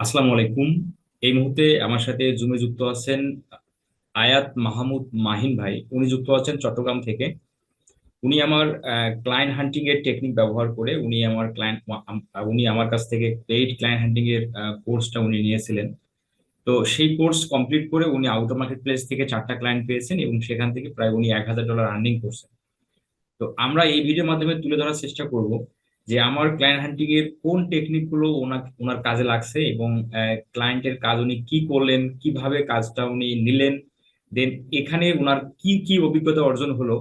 আসসালামু আলাইকুম। এই মুহূর্তে আমার সাথে জুমে যুক্ত আছেন আয়াত মাহমুদ মাহিন ভাই। উনি যুক্ত আছেন চট্টগ্রাম থেকে। উনি আমার ক্লায়েন্ট হান্টিং এর টেকনিক ব্যবহার করে উনি আমার ক্লায়েন্ট উনি আমার কাছ থেকে পেইড ক্লায়েন্ট হান্টিং এর কোর্সটা উনি নিয়েছিলেন। তো সেই কোর্স কমপ্লিট করে উনি আউট মার্কেট প্লেস থেকে চারটা ক্লায়েন্ট পেয়েছেন এবং সেখান থেকে প্রায় উনি এক হাজার ডলার আর্নিং করছেন। তো আমরা এই ভিডিওর মাধ্যমে তুলে ধরার চেষ্টা করব। যে আমার ক্লায়েন্ট হান্টিং এর কোন টেকনিকগুলো ওনার কাজে লাগছে এবং ক্লায়েন্টের কাজ উনি কি করলেন, কীভাবে কাজটা উনি নিলেন দেন এখানে ওনার কি কি অভিজ্ঞতা অর্জন হলো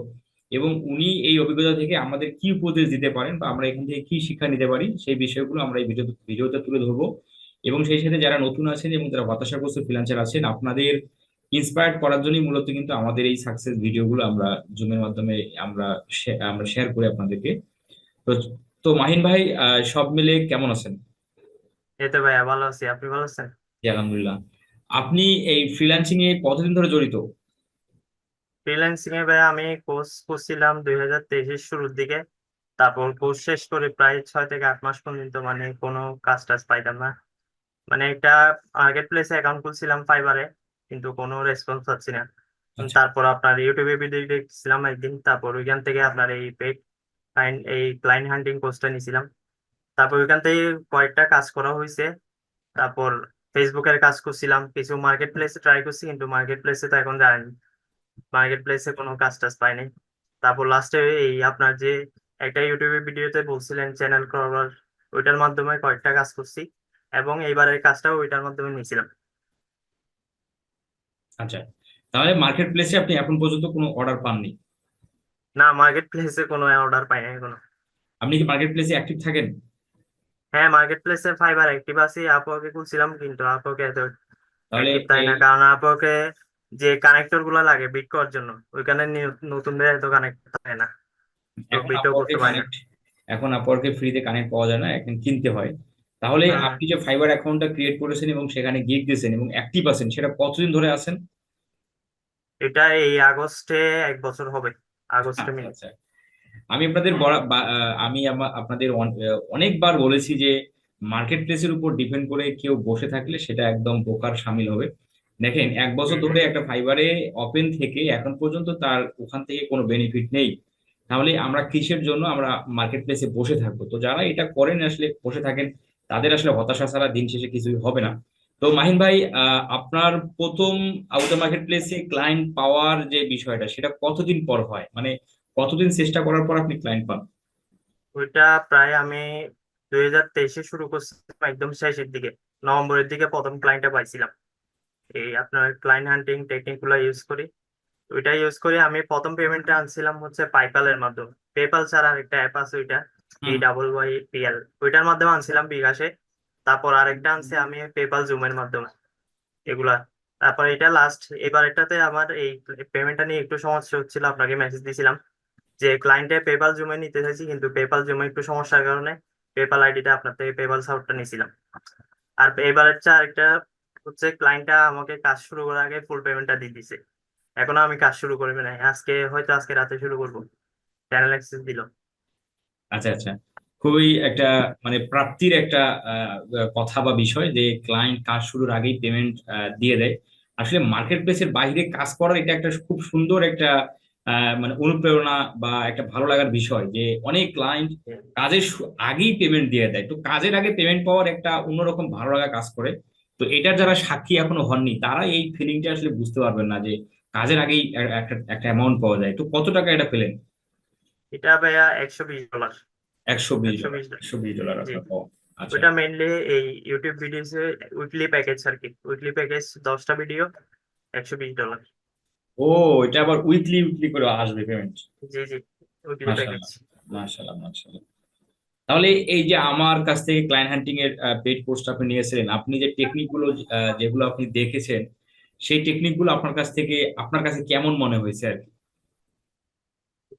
এবং উনি এই অভিজ্ঞতা থেকে আমাদের কি উপদেশ দিতে পারেন বা আমরা এখান থেকে কি শিক্ষা নিতে পারি, সেই বিষয়গুলো আমরা এই ভিডিও ভিডিওতে তুলে ধরবো। এবং সেই সাথে যারা নতুন আছেন এবং যারা হতাশাগ্রস্ত ফ্রিল্যান্সার আছেন, আপনাদের ইন্সপায়ার্ড করার জন্যই মূলত কিন্তু আমাদের এই সাকসেস ভিডিওগুলো আমরা জুমের মাধ্যমে আমরা আমরা শেয়ার করি আপনাদেরকে। তো তো মাহিন ভাই সব মিলে কেমন আছেন? এই তো ভাইয়া ভালো আছি। আপনি ভালো আছেন? জি আলহামদুলিল্লাহ। আপনি এই ফ্রিল্যান্সিং এ কতদিন ধরে জড়িত? ফ্রিল্যান্সিং এ ভাইয়া আমি কোর্স করছিলাম দুই হাজার তেইশের শুরুর দিকে। তারপর কোর্স শেষ করে প্রায় ছয় থেকে আট মাস পর্যন্ত মানে কোনো কাজ টাজ পাইতাম না। মানে একটা মার্কেট প্লেসে অ্যাকাউন্ট খুলছিলাম ফাইবারে কিন্তু কোনো রেসপন্স পাচ্ছি না। আচ্ছা। তারপর আপনার ইউটিউবে ভিডিও দেখছিলাম একদিন। তারপর ওইখান থেকে আপনার এই পেড ক্লায়েন্ট এই ক্লায়েন্ট হান্টিং কোর্সটা নিয়েছিলাম তারপর ওইখান থেকে কয়েকটা কাজ করা হয়েছে তারপর ফেসবুকের কাজ করছিলাম। কিছু মার্কেট প্লেসে ট্রাই করছি, কিন্তু মার্কেট প্লেসে তো এখন যায়নি। মার্কেট প্লেসে কোনো কাজ টাজ পাইনি তারপর লাস্টে এই আপনার যে একটা ইউটিউবে ভিডিওতে বলছিলেন চ্যানেল করার ওইটার মাধ্যমে কয়েকটা কাজ করছি এবং এইবারের কাজটাও ওইটার মাধ্যমে নিয়েছিলাম। আচ্ছা তাহলে মার্কেট প্লেসে আপনি এখন পর্যন্ত কোনো অর্ডার পাননি? না মার্কেট প্লেসে কোনো অর্ডার পাই নাই এখনও। আপনি কি মার্কেট প্লেসে অ্যাক্টিভ থাকেন? হ্যাঁ মার্কেট প্লেসে ফাইবার অ্যাক্টিভ আছি আপওয়ার্কে খুলছিলাম কিন্তু আপওয়ার্কে এত তাহলে তাই না। কারণ আপওয়ার্কে যে কানেক্টরগুলো লাগে বিট করার জন্য ওইখানে নি- নতুনদের এত কানেক্ট থাকে না। এখন বিটও করতে পারি না। এখন আপওয়ার্কে ফ্রিতে কানেক্ট পাওয়া যায় না এখন কিনতে হয়। তাহলে আপনি যে ফাইবার অ্যাকাউন্টটা ক্রিয়েট করেছেন এবং সেখানে গিগ দিয়েছেন এবং অ্যাক্টিভ আছেন সেটা কতদিন ধরে আছেন? এটা এই আগস্টে এক বছর হবে। আগস্টে আচ্ছা মিলে আচ্ছা আমি আপনাদের আমা- আপনাদের অনেকবার বলেছি যে মার্কেট প্লেসের উপর ডিপেন্ড করে কেউ বসে থাকলে সেটা একদম বোকার সামিল হবে। দেখেন, এক বছর ধরে একটা ফাইবারে ওপেন থেকে এখন পর্যন্ত তার ওখান থেকে কোনো বেনিফিট নেই। তাহলে আমরা কিসের জন্য আমরা মার্কেট প্লেসে বসে থাকব? তো যারা এটা করেন আসলে, বসে থাকেন, তাদের আসলে হতাশা ছাড়া দিন শেষে কিছুই হবে না। তো মাহিন ভাই আপনার প্রথম আউটার মার্কেট প্লেসে ক্লায়েন্ট পাওয়ার যে বিষয়টা সেটা কতদিন পর হয়? মানে কতদিন চেষ্টা করার পর আপনি ক্লায়েন্ট পান? ওইটা প্রায় আমি দুই হাজার তেইশে শুরু করছিলাম একদম শেষের দিকে নভেম্বরের দিকে প্রথম ক্লায়েন্টটা পাইছিলাম। এই আপনার ক্লায়েন্ট হান্টিং টেকনিকগুলো ইউজ করি। ওইটা ইউজ করে আমি প্রথম পেমেন্টটা আনছিলাম হচ্ছে পাইপালের মাধ্যমে। পেপাল ছাড়া আরেকটা অ্যাপ আছে ওইটা পি ডাবল ওয়াই পিএল ওইটার মাধ্যমে আনছিলাম বিকাশে। তারপর আরেকটা আনছি আমি পেপাল জুমের মাধ্যমে। এগুলা। তারপর এটা লাস্ট এবার এটাতে আমার এই পেমেন্টটা নিয়ে একটু সমস্যা হচ্ছিল, আপনাকে মেসেজ দিয়েছিলাম যে ক্লায়েন্টে পেপাল জুমে নিতে চাইছি, কিন্তু পেপাল জুমে একটু সমস্যার কারণে পেপাল আইডিটা আপনার থেকে পেপাল সাপোর্টটা নিয়েছিলাম আর এবারেরটা আরেকটা হচ্ছে ক্লায়েন্টটা আমাকে কাজ শুরু করার আগে ফুল পেমেন্টটা দিয়ে দিছে। এখনও আমি কাজ শুরু করবি না আজকে, হয়তো আজকে রাতে শুরু করব। চ্যানেল অ্যাক্সেস দিল। আচ্ছা আচ্ছা। খুবই একটা মানে প্রাপ্তির একটা কথা বা বিষয় যে ক্লায়েন্ট কাজ শুরুর আগেই পেমেন্ট দিয়ে দেয়। আসলে মার্কেট প্লেসের বাইরে কাজ করার এটা একটা খুব সুন্দর একটা মানে অনুপ্রেরণা বা একটা ভালো লাগার বিষয় যে অনেক ক্লায়েন্ট কাজের আগেই পেমেন্ট দিয়ে দেয়। তো কাজের আগে পেমেন্ট পাওয়ার একটা অন্যরকম ভালো লাগা কাজ করে। তো এটার যারা সাক্ষী এখনও হননি, তারা এই ফিলিংটা আসলে বুঝতে পারবেন না যে কাজের আগেই একটা একটা অ্যামাউন্ট পাওয়া যায়। তো কত টাকা এটা পেলেন? এটা ভাইয়া একশো বিশ ডলার একশো বিশ একশো বিশ ডলার পাওয়া আচ্ছা। ওইটা মেইনলি এই ইউটিউব ভিডিওস উইকলি প্যাকেজ আর কি। উইকলি প্যাকেজ দশটা ভিডিও একশো বিশ ডলার ও এটা আবার উইকলি উইকলি করে আসবে পেমেন্ট জি জি। উইকলি প্যাকেজ মাশাআল্লাহ মাশাআল্লাহ। তাহলে এই যে আমার কাছ থেকে ক্লায়েন্ট হান্টিং এর পেড কোর্সটা আপনি নিয়েছিলেন আপনি যে টেকনিকগুলো যেগুলো আপনি দেখেছেন সেই টেকনিকগুলো আপনার কাছ থেকে আপনার কাছে কেমন মনে হয়েছে আর কি?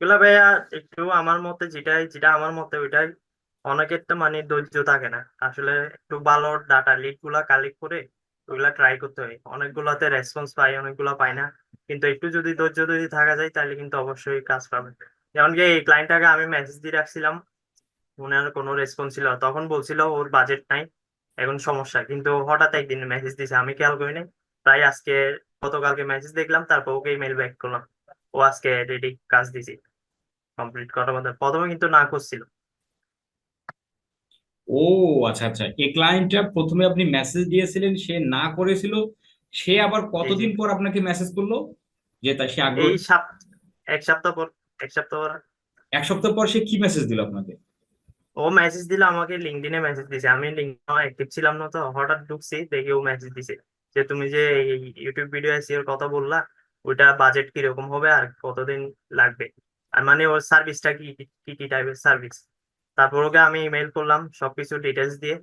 এগুলা ভাইয়া একটু আমার মতে যেটাই, যেটা আমার মতে ওইটাই। অনেকের তো মানে ধৈর্য থাকে না। আসলে একটু ভালো ডাটা লিডগুলা কালেক্ট করে ওইগুলা ট্রাই করতে হয়। অনেকগুলাতে রেসপন্স পাই, অনেকগুলা পাই না। কিন্তু একটু যদি ধৈর্য যদি থাকা যায়, তাহলে কিন্তু অবশ্যই কাজ পাবে। যেমন কি এই ক্লায়েন্টটাকে আমি মেসেজ দিয়ে রাখছিলাম ওনার কোনো রেসপন্স ছিল তখন বলছিল ওর বাজেট নাই, এখন সমস্যা। কিন্তু হঠাৎ একদিন মেসেজ দিছে, আমি খেয়াল করি নাই। প্রায় আজকে গতকালকে মেসেজ দেখলাম, তারপর ওকে ইমেল ব্যাক করলাম। ও আজকে রেডি কাজ দিছি কমপ্লিট করার মধ্যে প্রথমে কিন্তু না করছিল। ও আচ্ছা আচ্ছা। এই ক্লায়েন্টটা প্রথমে আপনি মেসেজ দিয়েছিলেন সে না করেছিল। সে আবার কতদিন পর আপনাকে মেসেজ করল? যে তা সে আগ্রহ এই এক সপ্তাহ পর এক সপ্তাহ পর। এক সপ্তাহ পর সে কি মেসেজ দিল আপনাকে? ও মেসেজ দিল আমাকে লিঙ্কডইনে মেসেজ দিছে আমি লিঙ্কডইনে অ্যাক্টিভ ছিলাম না তো হঠাৎ ঢুকছি দেখি ও মেসেজ দিছে। যে তুমি যে ইউটিউব ভিডিও এসিওর কথা বললা ওইটা বাজেট কীরকম হবে আর কতদিন লাগবে? আর মানে ওর সার্ভিসটা কি কি কি টাইপের সার্ভিস তারপর ওকে আমি ইমেল করলাম সবকিছু ডিটেলস দিয়ে।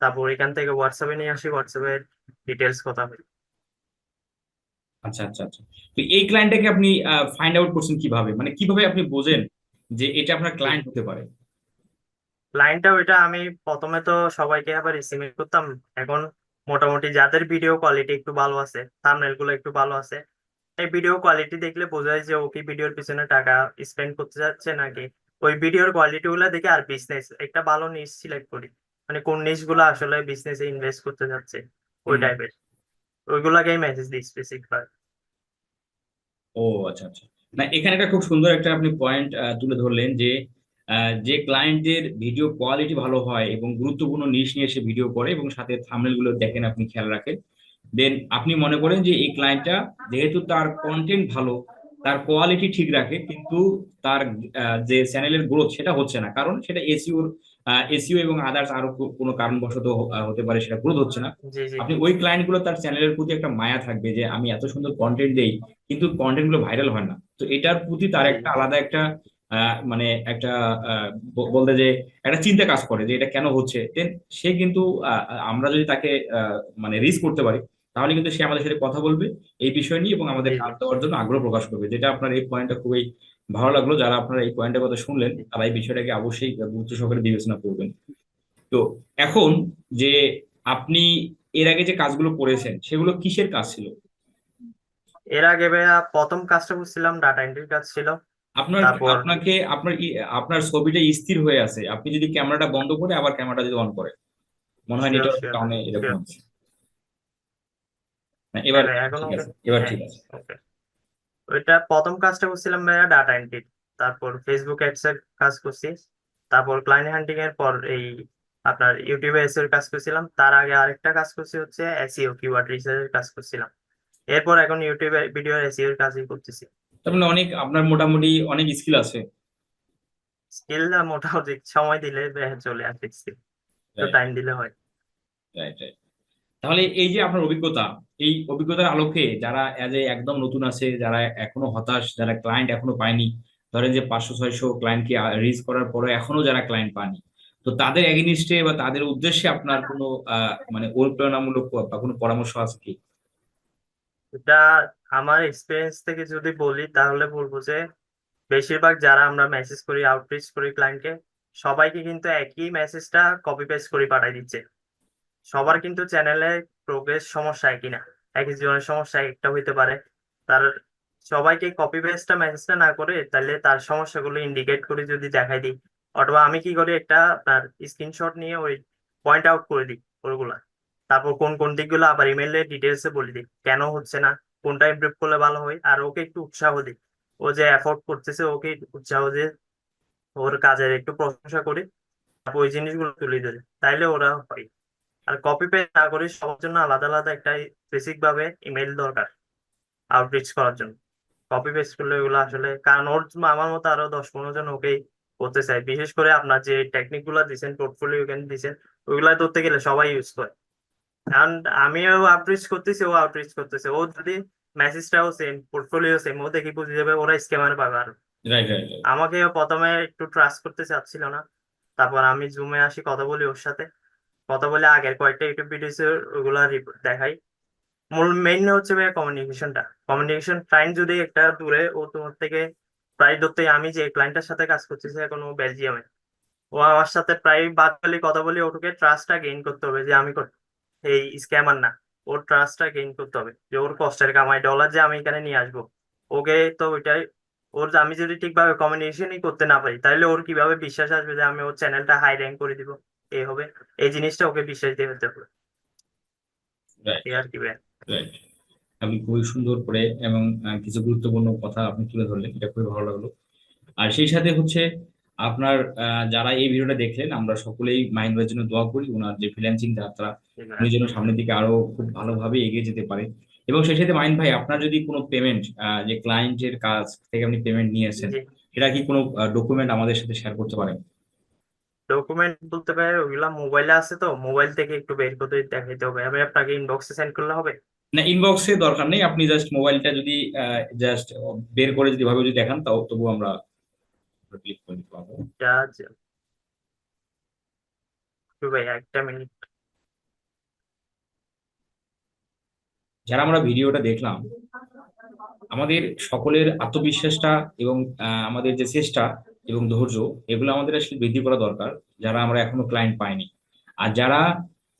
তারপর এখান থেকে হোয়াটসঅ্যাপে নিয়ে আসি হোয়াটসঅ্যাপে ডিটেলস কথা হয় আচ্ছা আচ্ছা আচ্ছা। তো এই ক্লায়েন্টটাকে আপনি ফাইন্ড আউট করছেন কীভাবে? মানে কীভাবে আপনি বোঝেন যে এটা আপনার ক্লায়েন্ট হতে পারে? ক্লায়েন্টটা ওইটা আমি প্রথমে তো সবাইকে আবার এসিমেট করতাম। এখন মোটামুটি যাদের ভিডিও কোয়ালিটি একটু ভালো আছে থাম্বনেলগুলো একটু ভালো আছে এই ভিডিও কোয়ালিটি দেখলে বোঝা যায় যে ও কি ভিডিওর পিছনে টাকা স্পেন্ড করতে যাচ্ছে নাকি? ওই ভিডিওর কোয়ালিটি গুলো দেখে আর বিজনেস একটা ভালো নিশ সিলেক্ট করি। মানে কোন নিশগুলো আসলে বিজনেসে ইনভেস্ট করতে যাচ্ছে ওই। টাইপের ওইগুলাকেই মেসেজ দিই স্পেসিফিক ভাবে ও আচ্ছা আচ্ছা। না এখানে একটা খুব সুন্দর একটা আপনি পয়েন্ট তুলে ধরলেন যে যে ক্লায়েন্টদের ভিডিও কোয়ালিটি ভালো হয় এবং গুরুত্বপূর্ণ নিশ নিয়ে এসে ভিডিও করে এবং সাথে থাম্বনেলগুলো দেখেন আপনি খেয়াল রাখেন। দেন আপনি মনে করেন যে এই ক্লায়েন্টটা যেহেতু তার কন্টেন্ট ভালো তার কোয়ালিটি ঠিক রাখে কিন্তু তার যে চ্যানেলের গ্রোথ সেটা হচ্ছে না। কারণ সেটা এসইওর এসিও এবং আদার্স আরও কোনো কারণবশত হতে পারে সেটা গ্রোথ হচ্ছে না। আপনি ওই ক্লায়েন্টগুলো তার চ্যানেলের প্রতি একটা মায়া থাকবে যে আমি এত সুন্দর কন্টেন্ট দেই কিন্তু কন্টেন্টগুলো ভাইরাল হয় না। তো এটার প্রতি তার একটা আলাদা একটা আহ, মানে একটা বলতে যে একটা চিন্তা কাজ করে যে এটা কেন হচ্ছে। দেন সে কিন্তু আমরা যদি তাকে মানে রিচ করতে পারি তাহলে কিন্তু সে আমাদের সাথে কথা বলবে এই বিষয় নিয়ে এবং আমাদের। কাজ দেওয়ার জন্য আগ্রহ প্রকাশ করবে। যেটা আপনার এই পয়েন্টটা খুবই ভালো লাগল যারা আপনারা এই পয়েন্টের কথা শুনলেন তারা এই বিষয়টাকে অবশ্যই গুরুত্ব সহকারে বিবেচনা করবেন। তো এখন যে আপনি এর আগে যে কাজগুলো করেছেন সেগুলো কিসের কাজ ছিল? এর আগে ভাইয়া প্রথম কাজটা করছিলাম ডাটা এন্ট্রির কাজ ছিল। আপনার তারপর- আপনাকে আপনার আপনার ছবিটা স্থির হয়ে আছে। আপনি যদি ক্যামেরাটা বন্ধ করে আবার ক্যামেরাটা যদি অন করে। মনে হয় Sure, নেটওয়ার্ক কারণে এরকম এবার হ্যাঁ, এখন ঠিক আছে এবার হ্যাঁ, ঠিক আছে। ওইটা প্রথম কাজটা করছিলাম ভাইয়া ডাটা এন্ট্রি তারপর ফেসবুক অ্যাডস এর কাজ করছি তারপর ক্লায়েন্ট হান্টিং এর পর এই আপনার ইউটিউবে এসইও এর কাজ করছিলাম তার আগে আরেকটা কাজ করছি হচ্ছে এসইও কিওয়ার্ড রিসার্চ এর কাজ করছিলাম। এরপর এখন ইউটিউবে ভিডিও এসইও এর কাজই করতেছি। তার মানে অনেক আপনার মোটামুটি অনেক স্কিল আছে। স্কিল মোটামুটি সময় দিলে চলে আসে। তো টাইম দিলে হয়। রাইট রাইট তাহলে এই যে আপনার অভিজ্ঞতা, এই অভিজ্ঞতার আলোকে যারা এজ এ একদম নতুন আছে, যারা এখনও হতাশ, যারা ক্লায়েন্ট এখনও পায়নি, ধরেন যে পাঁচশো, ছয়শো ক্লায়েন্টকে রিচ করার পরে এখনও যারা ক্লায়েন্ট পায়নি, তো তাদের এগেনিস্টে বা তাদের উদ্দেশ্যে আপনার কোনো মানে অনুপ্রেরণামূলক বা কোনো পরামর্শ আছে কি? এটা আমার এক্সপিরিয়েন্স থেকে যদি বলি, তাহলে বলব যে বেশিরভাগ যারা আমরা মেসেজ করি আউটরিচ করি ক্লায়েন্টকে সবাইকে কিন্তু একই মেসেজটা কপি পেস্ট করে পাঠাই দিচ্ছে। সবার কিন্তু চ্যানেলে প্রোগ্রেস সমস্যা একই না। এক একজনের সমস্যা একটা হইতে পারে। তার সবাইকে কপি পেস্টটা মেসেজটা না করে তাহলে তার সমস্যাগুলো ইন্ডিকেট করে যদি দেখাই দিই। অথবা আমি কি করি একটা আপনার স্ক্রিনশট নিয়ে ওই পয়েন্ট আউট করে দিই ওগুলা। তারপর কোন কোন দিকগুলো আবার ইমেলে ডিটেলসে বলে দিই। কেন হচ্ছে না? কোনটা ইমপ্রুভ করলে ভালো হয়? আর ওকে একটু উৎসাহ দিই। ও যে এফোর্ট করতেছে, ওকে উৎসাহ দিয়ে ওর কাজের একটু প্রশংসা করি। তারপর ওই জিনিসগুলো তুলে ধরে। তাইলে ওরা হয়। আর কপি পেস্ট না করে সবার জন্য আলাদা আলাদা একটা বেসিক ভাবে ইমেল দরকার আউটরিচ করার জন্য। কপি পেস্ট করলে ওগুলো আসলে কারণ ওর আমার মতো আরও দশ পনেরো জন ওকেই করতে চাই। বিশেষ করে আপনার যে টেকনিকগুলা দিচ্ছেন পোর্টফোলিও কেন দিচ্ছেন ওইগুলা ধরতে গেলে সবাই ইউজ করে। কারণ আমিও আউটরিচ করতেছি ও আউটরিচ করতেছে। ও যদি মেসেজটাও সেম পোর্টফোলিও সেম ও দেখি বুঝে যাবে ওরা স্ক্যামার পাবে আর। আমাকে প্রথমে একটু ট্রাস্ট করতে চাচ্ছিল না। তারপর আমি জুমে আসি কথা বলি ওর সাথে। কথা বলে আগের কয়েকটা ইউটিউব ভিডিওস ওগুলা দেখাই। মূল মেইন হচ্ছে ভাই কমিউনিকেশনটা কমিউনিকেশন ক্লায়েন্ট যদি একটা দূরে, ও তোমার থেকে প্রায় ধরতে আমি যে ক্লায়েন্টের সাথে কাজ করতেছি এখন বেলজিয়ামে ও আমার সাথে প্রায় বাদকালি কথা বলি ওটুকে ট্রাস্টটা গেইন করতে হবে যে আমি এই স্ক্যামার না। ওর ট্রাস্টটা গেইন করতে হবে। যে ওর কষ্টের কামাই ডলার যে আমি এখানে নিয়ে আসব। ওকে তো ওইটাই, ওর আমি যদি ঠিকভাবে কমিউনিকেশনই করতে না পারি, তাহলে ওর কীভাবে বিশ্বাস আসবে যে আমি ওর চ্যানেলটা হাই র্যাঙ্ক করে দিব? এই হবে এই জিনিসটা ওকে বিশ্বাস দিয়ে ফেলতে হবে এই আর কি রাইট আপনি খুবই সুন্দর করে এবং কিছু গুরুত্বপূর্ণ কথা আপনি তুলে ধরলেন এটা খুবই ভালো লাগল। আর সেই সাথে হচ্ছে আপনার যারা এই ভিডিওটা দেখলেন আমরা সকলেই মাহিন ভাইয়ের জন্য দোয়া করি ওনার যে ফ্রিল্যান্সিং যাত্রা উনি যেন সামনের দিকে আরও খুব ভালোভাবে এগিয়ে যেতে পারে। এবং সেই সাথে মাহিন ভাই আপনার যদি কোনো পেমেন্ট যে ক্লায়েন্টের কাজ থেকে আপনি পেমেন্ট নিয়েছেন জি। এটা কি কোনো ডকুমেন্ট আমাদের সাথে শেয়ার করতে পারেন? ডকুমেন্ট বলতে পারে ওইগুলা মোবাইলে আছে তো মোবাইল থেকে একটু বের করে দেখাইতে হবে। আমি আপনাকে ইনবক্সে সেন্ড করলে হবে? না ইনবক্সে দরকার নেই আপনি জাস্ট মোবাইলটা যদি জাস্ট বের করে যদি ভাবে যদি দেখান তাও তবু আমরা ক্লিক করে দিতে পারব। ভাই একটা মিনিট যারা আমরা ভিডিওটা দেখলাম আমাদের সকলের আত্মবিশ্বাসটা এবং আমাদের যে চেষ্টা এবং ধৈর্য, এগুলো আমাদের আসলে বৃদ্ধি করা দরকার, যারা আমরা এখনও ক্লায়েন্ট পাইনি। আর যারা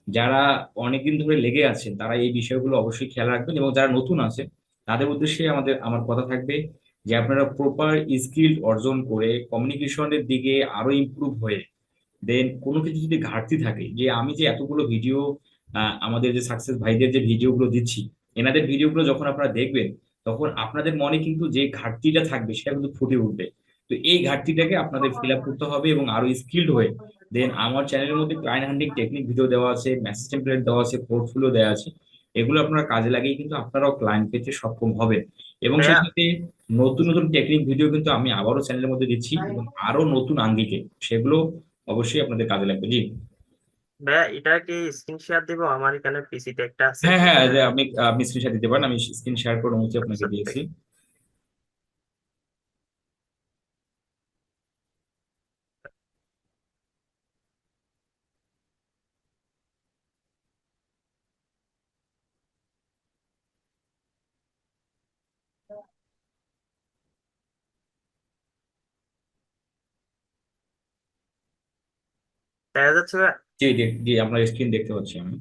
যারা অনেকদিন ধরে লেগে আছেন, তারা এই বিষয়গুলো অবশ্যই খেয়াল রাখবেন এবং যারা নতুন আছে তাদের উদ্দেশ্যে আমাদের, আমার কথা থাকবে যে আপনারা প্রপার স্কিল অর্জন করে কমিউনিকেশনের দিকে আরও ইমপ্রুভ হয়ে দেন কোনো কিছু যদি ঘাটতি থাকে, যে আমি যে এতগুলো ভিডিও আমাদের যে সাকসেস ভাইদের যে ভিডিওগুলো দিচ্ছি, এনাদের ভিডিওগুলো যখন আপনারা দেখবেন, তখন আপনাদের মনে কিন্তু যে ঘাটতিটা থাকবে, সেটা কিন্তু ফুটে উঠবে। তো এই ঘাটতিটাকে আপনাদের ফিল আপ করতে হবে এবং আরও স্কিল্ড হয়ে দেন আমার চ্যানেলের মধ্যে ক্লায়েন্ট হান্ডিং টেকনিক ভিডিও দেওয়া আছে মেসেজ টেমপ্লেট দেওয়া আছে পোর্টফোলিও দেওয়া আছে এগুলো আপনারা কাজে লাগিয়ে কিন্তু আপনারাও ক্লায়েন্ট পেতে সক্ষম হবেন। এবং সেই সাথে নতুন নতুন টেকনিক ভিডিও কিন্তু আমি আবারও চ্যানেলের মধ্যে দিচ্ছি এবং আরও নতুন আঙ্গিকে সেগুলো অবশ্যই আপনাদের কাজে লাগবে জি। ভাইয়া এটা কি স্ক্রিন শেয়ার দিব? আমার এখানে পিসিতে একটা আছে। হ্যাঁ হ্যাঁ যে আপনি আপনি স্ক্রিনশট দিতে পারেন আমি স্ক্রিন শেয়ার করে আপনাকে দিয়েছি। দেখা যাচ্ছে জি জি জি আপনার স্ক্রিন দেখতে পাচ্ছি আমি।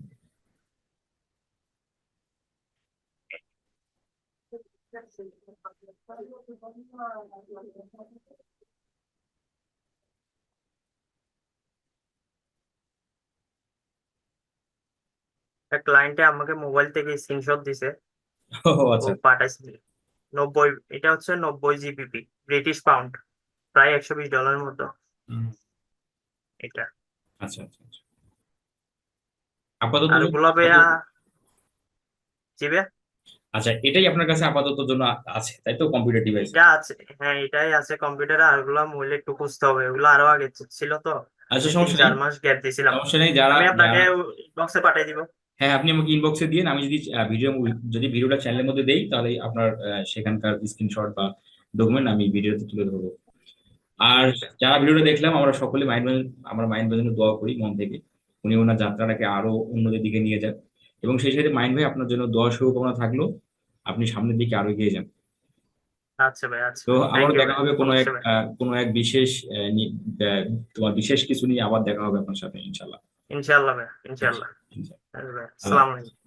ক্লায়েন্টে আমাকে মোবাইল থেকে স্ক্রিনশট দিছে। ও ও আচ্ছা পাঠাইছে। নব্বই এটা হচ্ছে নব্বই জিবিপি ব্রিটিশ পাউন্ড প্রায় একশো বিশ ডলারের মতো। এটা। আচ্ছা আচ্ছা আচ্ছা। আপাতত আর ওগুলো ভাইয়া? জি ভাইয়া? আচ্ছা এটাই আপনার কাছে আপাতত জন্য আছে তাই তো? কম্পিউটার ডিভাইস এটা আছে হ্যাঁ এটাই আছে কম্পিউটারে আর ওগুলো মোবাইলে একটু খুঁজতে হবে ওগুলো আরও আগে ছিল তো। আচ্ছা সমস্যা চার মাস গ্যাপ দিয়েছিলাম সমস্যা নেই যারা আমি আপনাকে বক্সে পাঠিয়ে দিব। হ্যাঁ আপনি আমাকে ইনবক্সে দিন আমি যদি ভিডিও যদি ভিডিওটা চ্যানেলের মধ্যে দেই তাহলে আপনার সেখানকার স্ক্রিনশট বা ডকুমেন্ট আমি ভিডিওতে তুলে ধরবো। আর যারা ভিডিওটা দেখলাম আমরা সকলে মাইন্ড আমরা মাইন্ড জন্য দোয়া করি মন থেকে। উনি ওনার যাত্রাটাকে আরও উন্নতির দিকে নিয়ে যান এবং সেই সাথে মাইন্ড ভাই আপনার জন্য দোয়া শুভকামনা থাকল। আপনি সামনের দিকে আরও এগিয়ে যান। আচ্ছা ভাই আচ্ছা। তো আবার দেখা হবে কোনো এক কোনো এক বিশেষ তোমার বিশেষ কিছু নিয়ে আবার দেখা হবে আপনার সাথে ইনশাল্লাহ ইনশাআল্লাহ ভাই ইনশাআল্লাহ। আসসালামু আলাইকুম